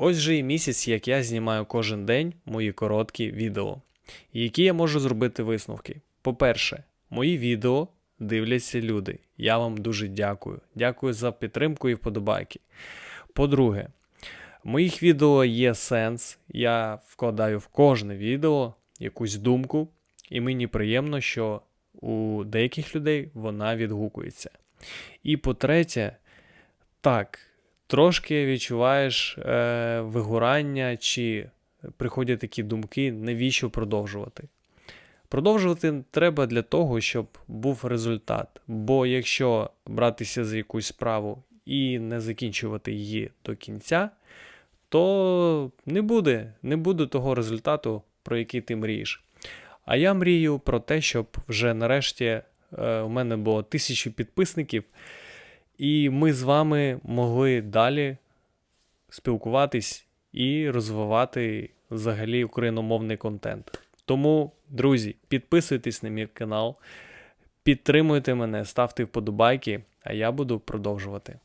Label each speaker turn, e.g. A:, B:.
A: Ось вже і місяць, як я знімаю кожен день мої короткі відео, які я можу зробити висновки. По-перше, мої відео дивляться люди. Я вам дуже дякую. Дякую за підтримку і вподобайки. По-друге, в моїх відео є сенс. Я вкладаю в кожне відео якусь думку, і мені приємно, що у деяких людей вона відгукується. І по-третє, так, трошки відчуваєш е, вигорання, чи приходять такі думки, навіщо продовжувати. Продовжувати треба для того, щоб був результат. Бо якщо братися за якусь справу і не закінчувати її до кінця, то не буде, не буде того результату, про який ти мрієш. А я мрію про те, щоб вже нарешті е, у мене було тисячу підписників, і ми з вами могли далі спілкуватись і розвивати взагалі україномовний контент. Тому, друзі, підписуйтесь на мій канал, підтримуйте мене, ставте вподобайки, а я буду продовжувати.